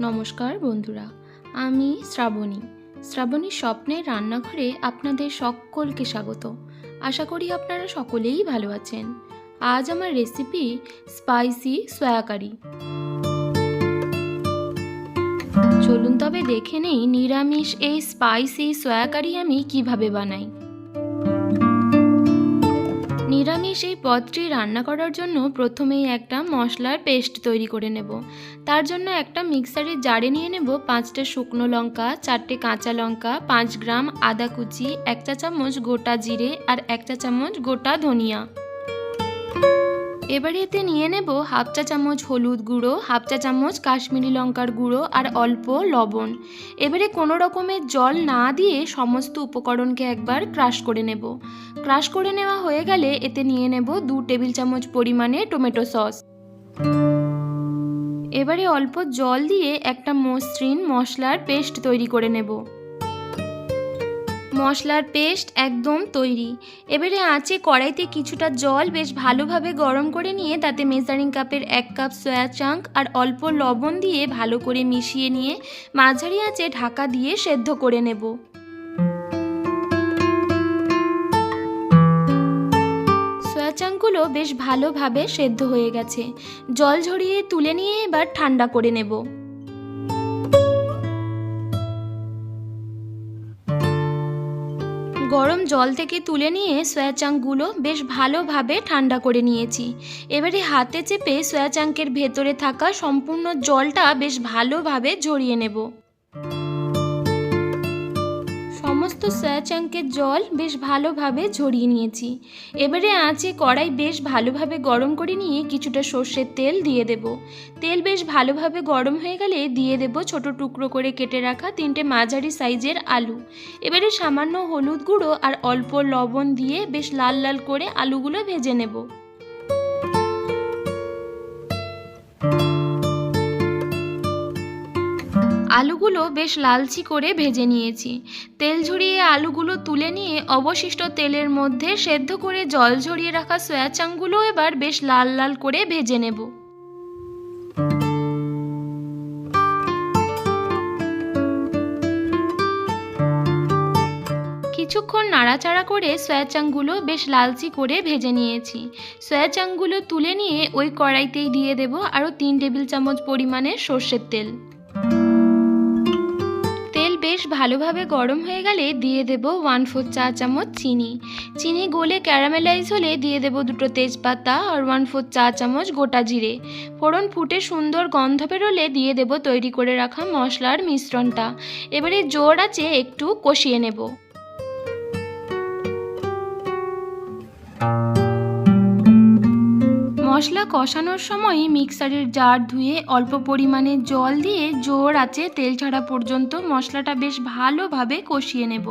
নমস্কার বন্ধুরা, আমি শ্রাবণী। শ্রাবণীর স্বপ্নের রান্নাঘরে আপনাদের সকলকে স্বাগত। আশা করি আপনারা সকলেই ভালো আছেন। আজ আমার রেসিপি স্পাইসি সয়া কারি চলুন তবে দেখে নেই নিরামিষ এই স্পাইসি সয়া কারি আমি কীভাবে বানাই। নিরামিষ এই পদটি রান্না করার জন্য প্রথমেই একটা মশলার পেস্ট তৈরি করে নেব। তার জন্য একটা মিক্সারের জারে নিয়ে নেব পাঁচটা শুকনো লঙ্কা, চারটে কাঁচা লঙ্কা, পাঁচ গ্রাম আদা কুচি, এক চা চামচ গোটা জিরে আর এক চা চামচ গোটা ধনিয়া। এবারে এতে নিয়ে নেব হাফ চা চামচ হলুদ গুঁড়ো, হাফ চা চামচ কাশ্মীরি লঙ্কার গুঁড়ো আর অল্প লবণ। এবারে কোনো রকমের জল না দিয়ে সমস্ত উপকরণকে একবার ক্রাশ করে নেব। ক্রাশ করে নেওয়া হয়ে গেলে এতে নিয়ে নেব দু টেবিল চামচ পরিমাণে টমেটো সস। এবারে অল্প জল দিয়ে একটা মসৃণ মশলার পেস্ট তৈরি করে নেব। মশলার পেস্ট একদম তৈরি। এবারে আঁচে কড়াইতে কিছুটা জল বেশ ভালোভাবে গরম করে নিয়ে তাতে মেজারিং কাপের এক কাপ সয়া চাঙ্ক আর অল্প লবণ দিয়ে ভালো করে মিশিয়ে নিয়ে মাঝারি আঁচে ঢাকা দিয়ে সেদ্ধ করে নেব। সয়া চাঙ্কগুলো বেশ ভালোভাবে সেদ্ধ হয়ে গেছে। জল ঝরিয়ে তুলে নিয়ে এবার ঠান্ডা করে নেব। গরম জল থেকে তুলে নিয়ে সয়া চাঙ্কগুলো বেশ ভালোভাবে ঠান্ডা করে নিয়েছি। এবারে হাতে চেপে সয়া চাঙ্কের ভেতরে থাকা সম্পূর্ণ জলটা বেশ ভালোভাবে ঝরিয়ে নেব। সমস্ত সয়া চাঙ্কের জল বেশ ভালোভাবে ঝরিয়ে নিয়েছি। এবারে আঁচে কড়াই বেশ ভালোভাবে গরম করে নিয়ে কিছুটা সর্ষের তেল দিয়ে দেব। তেল বেশ ভালোভাবে গরম হয়ে গেলে দিয়ে দেব ছোট টুকরো করে কেটে রাখা তিনটে মাঝারি সাইজের আলু। এবারে সামান্য হলুদ গুঁড়ো আর অল্প লবণ দিয়ে বেশ লাল লাল করে আলুগুলো ভেজে নেব। আলুগুলো বেশ লালচি করে ভেজে নিয়েছি। তেল ঝরিয়ে আলুগুলো তুলে নিয়ে অবশিষ্ট তেলের মধ্যে সেদ্ধ করে জল ঝরিয়ে রাখা সয়া চাংগুলো এবার বেশ লাল লাল করে ভেজে নেব। কিছুক্ষণ নাড়াচাড়া করে সয়া চাংগুলো বেশ লালচি করে ভেজে নিয়েছি। সয়া চাংগুলো তুলে নিয়ে ওই কড়াইতেই দিয়ে দেব আরও তিন টেবিল চামচ পরিমাণে সর্ষের তেল। বেশ ভালোভাবে গরম হয়ে গেলে দিয়ে দেব ওয়ান ফোর চা চামচ চিনি। চিনি গলে ক্যারামেলাইজ হলে দিয়ে দেব দুটো তেজপাতা আর ওয়ান ফোর চা চামচ গোটা জিরে। ফোড়ন ফুটে সুন্দর গন্ধ বেরোলে দিয়ে দেব তৈরি করে রাখা মশলার মিশ্রণটা। এবারে জোর আছে একটু কষিয়ে নেব। মশলা কষানোর সময় মিক্সারের জার ধুয়ে অল্প পরিমাণে জল দিয়ে জোর আছে তেল ছাড়া পর্যন্ত মশলাটা বেশ ভালোভাবে কষিয়ে নেব।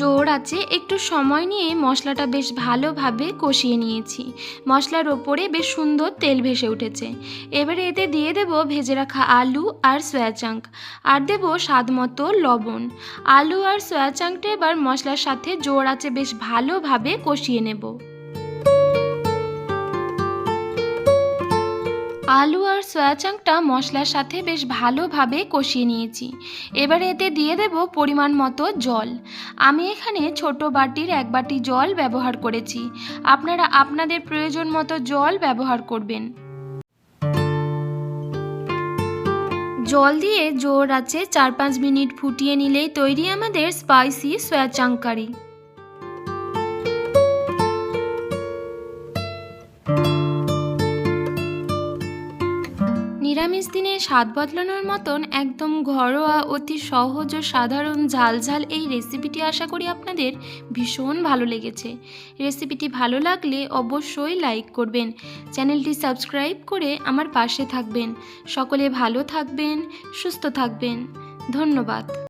জোর আছে, একটু সময় নিয়ে মশলাটা বেশ ভালোভাবে কষিয়ে নিয়েছি। মশলার ওপরে বেশ সুন্দর তেল ভেসে উঠেছে। এবারে এতে দিয়ে দেব ভেজে রাখা আলু আর সয়া চাঙ্ক। আর দেব স্বাদ মতো লবণ। আলু আর সয়া চাঙ্কটা এবার মশলার সাথে জোর আছে বেশ ভালোভাবে কষিয়ে নেব। আলু আর সয়া চাংটা মশলার সাথে বেশ ভালোভাবে কষিয়ে নিয়েছি। এবারে এতে দিয়ে দেব পরিমাণ মতো জল। আমি এখানে ছোট বাটির এক বাটি জল ব্যবহার করেছি। আপনারা আপনাদের প্রয়োজন মতো জল ব্যবহার করবেন। জল দিয়ে জোর আছে চার পাঁচ মিনিট ফুটিয়ে নিলেই তৈরি আমাদের স্পাইসি সয়া চাংকারি নিরামিষ দিনে স্বাদ বদলানোর মতন একদম ঘরোয়া, অতি সহজ ও সাধারণ ঝালঝাল ঝাল এই রেসিপিটি আশা করি আপনাদের ভীষণ ভালো লেগেছে। রেসিপিটি ভালো লাগলে অবশ্যই লাইক করবেন, চ্যানেলটি সাবস্ক্রাইব করে আমার পাশে থাকবেন। সকলে ভালো থাকবেন, সুস্থ থাকবেন। ধন্যবাদ।